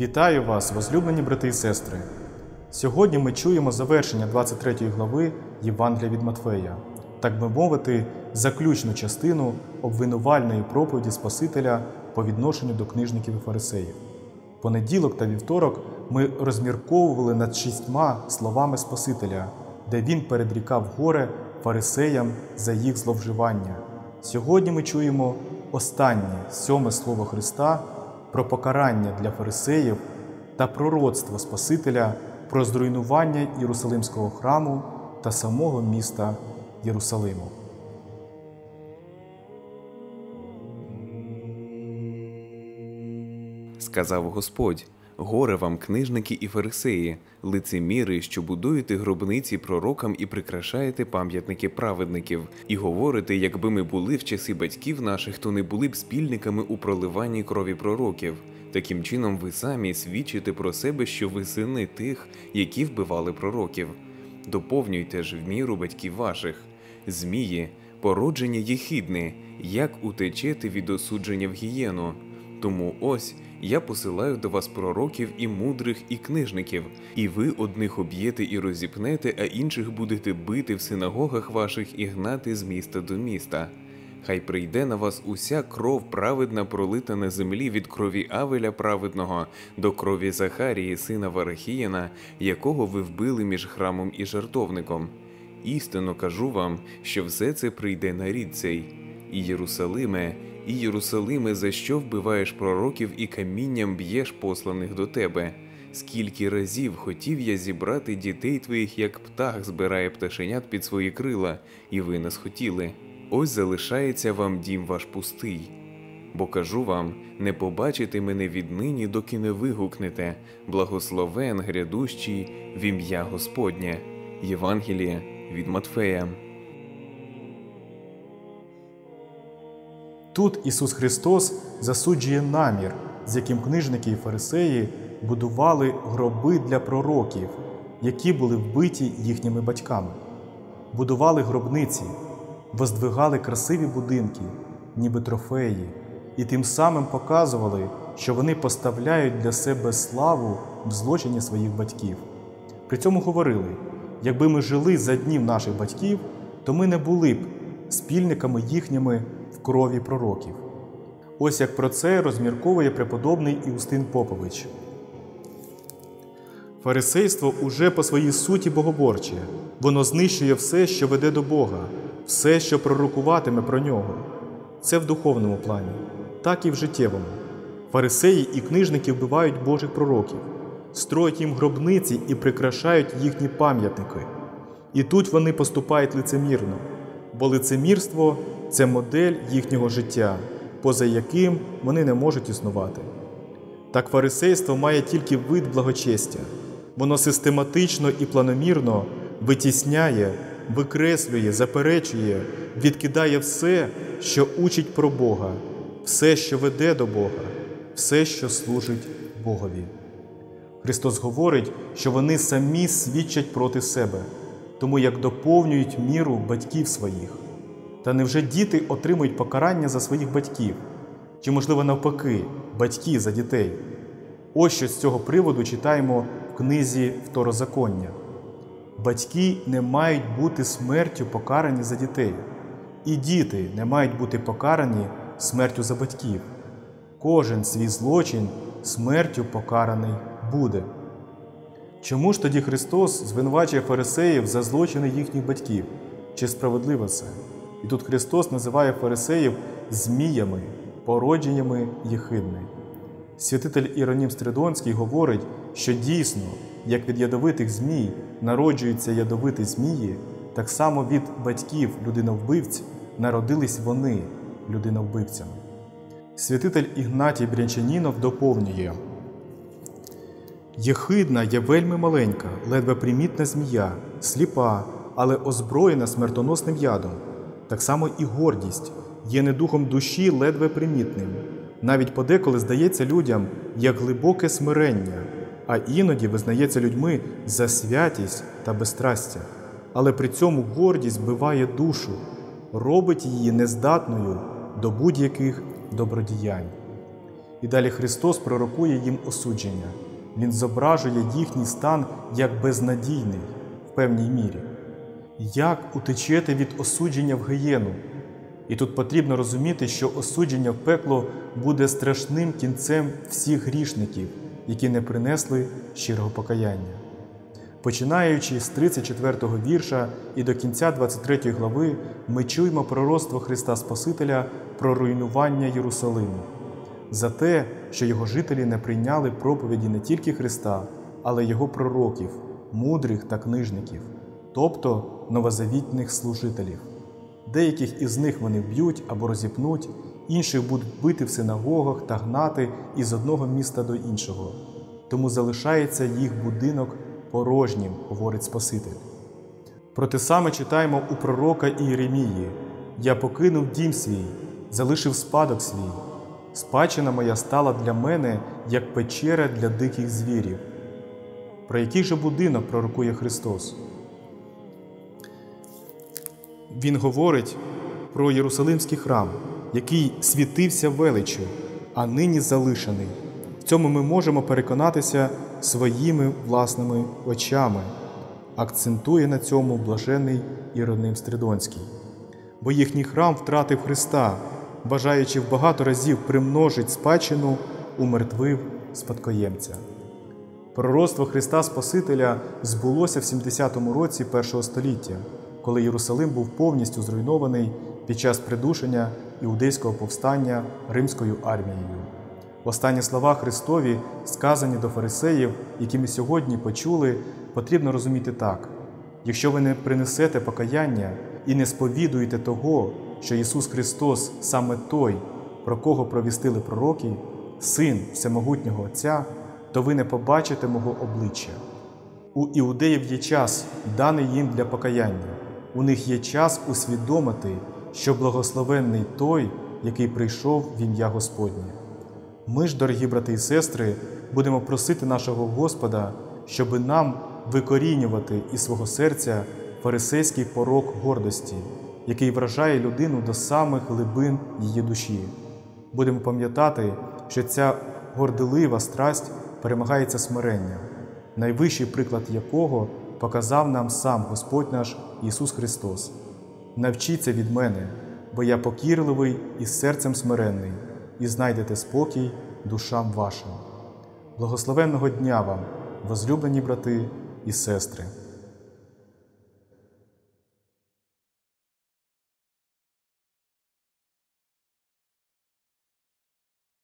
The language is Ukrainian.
Вітаю вас, возлюблені брати і сестри! Сьогодні ми чуємо завершення 23 глави Євангелія від Матфея, так би мовити, заключну частину обвинувальної проповіді Спасителя по відношенню до книжників і фарисеїв. Понеділок та вівторок ми розмірковували над шістьма словами Спасителя, де він передрікав горе фарисеям за їх зловживання. Сьогодні ми чуємо останнє сьоме слово Христа про покарання для фарисеїв та пророцтво Спасителя про зруйнування Єрусалимського храму та самого міста Єрусалиму. Сказав Господь: Горе вам, книжники і фарисеї, лицеміри, що будуєте гробниці пророкам і прикрашаєте пам'ятники праведників, і говорите, якби ми були в часи батьків наших, то не були б спільниками у проливанні крові пророків. Таким чином, ви самі свідчите про себе, що ви сини тих, які вбивали пророків. Доповнюйте ж в міру батьків ваших, змії, породження єхідне, як утечете від осудження в гієну. Тому ось я посилаю до вас пророків і мудрих, і книжників, і ви одних об'єте і розіпнете, а інших будете бити в синагогах ваших і гнати з міста до міста. Хай прийде на вас уся кров праведна, пролита на землі від крові Авеля праведного до крові Захарії, сина Варахіяна, якого ви вбили між храмом і жартовником. Істинно кажу вам, що все це прийде на рід цей, і Єрусалиме, і Єрусалиме, за що вбиваєш пророків і камінням б'єш посланих до тебе. Скільки разів хотів я зібрати дітей твоїх, як птах збирає пташенят під свої крила, і ви не схотіли. Ось залишається вам дім ваш пустий. Бо кажу вам, не побачите мене віднині, доки не вигукнете благословен грядущий в ім'я Господнє. Євангеліє від Матфея. Тут Ісус Христос засуджує намір, з яким книжники і фарисеї будували гроби для пророків, які були вбиті їхніми батьками, будували гробниці, воздвигали красиві будинки, ніби трофеї, і тим самим показували, що вони поставляють для себе славу в злочині своїх батьків. При цьому говорили: якби ми жили за днів наших батьків, то ми не були б спільниками їхніми в крові пророків. Ось як про це розмірковує преподобний Іустин Попович. Фарисейство уже по своїй суті богоборче, воно знищує все, що веде до Бога, все, що пророкуватиме про нього. Це в духовному плані, так і в життєвому. Фарисеї і книжники вбивають Божих пророків, строять їм гробниці і прикрашають їхні пам'ятники. І тут вони поступають лицемірно, бо лицемірство це модель їхнього життя, поза яким вони не можуть існувати. Так фарисейство має тільки вид благочестя, воно систематично і планомірно витісняє, викреслює, заперечує, відкидає все, що учить про Бога, все, що веде до Бога, все, що служить Богові. Христос говорить, що вони самі свідчать проти себе, тому як доповнюють міру батьків своїх. Та невже діти отримують покарання за своїх батьків? Чи, можливо, навпаки, батьки за дітей? Ось що з цього приводу читаємо в книзі Второзаконня. Батьки не мають бути смертю покарані за дітей, і діти не мають бути покарані смертю за батьків. Кожен свій злочин смертю покараний буде. Чому ж тоді Христос звинувачує фарисеїв за злочини їхніх батьків? Чи справедливо це? І тут Христос називає фарисеїв зміями, породженнями єхидни. Святитель Іронім Стридонський говорить, що дійсно, як від ядовитих змій народжуються ядовиті змії, так само від батьків людиновбивць народились вони людиновбивцями. Святитель Ігнатій Брянчанінов доповнює. Єхидна є вельми маленька, ледве примітна змія, сліпа, але озброєна смертоносним ядом. Так само і гордість є недухом душі ледве примітним. Навіть подеколи здається людям як глибоке смирення, а іноді визнається людьми за святість та безстрастя. Але при цьому гордість биває душу, робить її нездатною до будь-яких добродіянь. І далі Христос пророкує їм осудження. Він зображує їхній стан як безнадійний в певній мірі. Як утечете від осудження в гієну? І тут потрібно розуміти, що осудження в пекло буде страшним кінцем всіх грішників, які не принесли щирого покаяння. Починаючи з 34 го вірша і до кінця 23 глави, ми чуємо пророцтво Христа Спасителя про руйнування Єрусалиму, за те, що його жителі не прийняли проповіді не тільки Христа, але й його пророків, мудрих та книжників, тобто новозавітних служителів. Деяких із них вони вб'ють або розіпнуть, інших будуть бити в синагогах та гнати із одного міста до іншого. Тому залишається їх будинок порожнім, говорить Спаситель. Про те саме читаємо у пророка Ієремії: Я покинув дім свій, залишив спадок свій. Спадщина моя стала для мене як печера для диких звірів. Про який же будинок пророкує Христос? Він говорить про Єрусалимський храм, який світився величчю, а нині залишений. В цьому ми можемо переконатися своїми власними очами, акцентує на цьому блажений Іроним Стридонський. Бо їхній храм втратив Христа, бажаючи в багато разів примножить спадщину, умертвив спадкоємця. Пророцтво Христа Спасителя збулося в 70-му році першого століття, коли Єрусалим був повністю зруйнований під час придушення іудейського повстання римською армією. Останні слова Христові, сказані до фарисеїв, які ми сьогодні почули, потрібно розуміти так: якщо ви не принесете покаяння і не сповідуєте того, що Ісус Христос саме той, про кого провістили пророки, Син Всемогутнього Отця, то ви не побачите мого обличчя. У іудеїв є час, даний їм для покаяння. У них є час усвідомити, що благословенний той, який прийшов в ім'я Господнє. Ми ж, дорогі брати і сестри, будемо просити нашого Господа, щоби нам викорінювати із свого серця фарисейський порок гордості, який вражає людину до самих глибин її душі. Будемо пам'ятати, що ця горделива страсть перемагається смиренням, найвищий приклад якого показав нам сам Господь наш Ісус Христос. Навчіться від мене, бо я покірливий і серцем смиренний, і знайдете спокій душам вашим. Благословенного дня вам, возлюблені брати і сестри!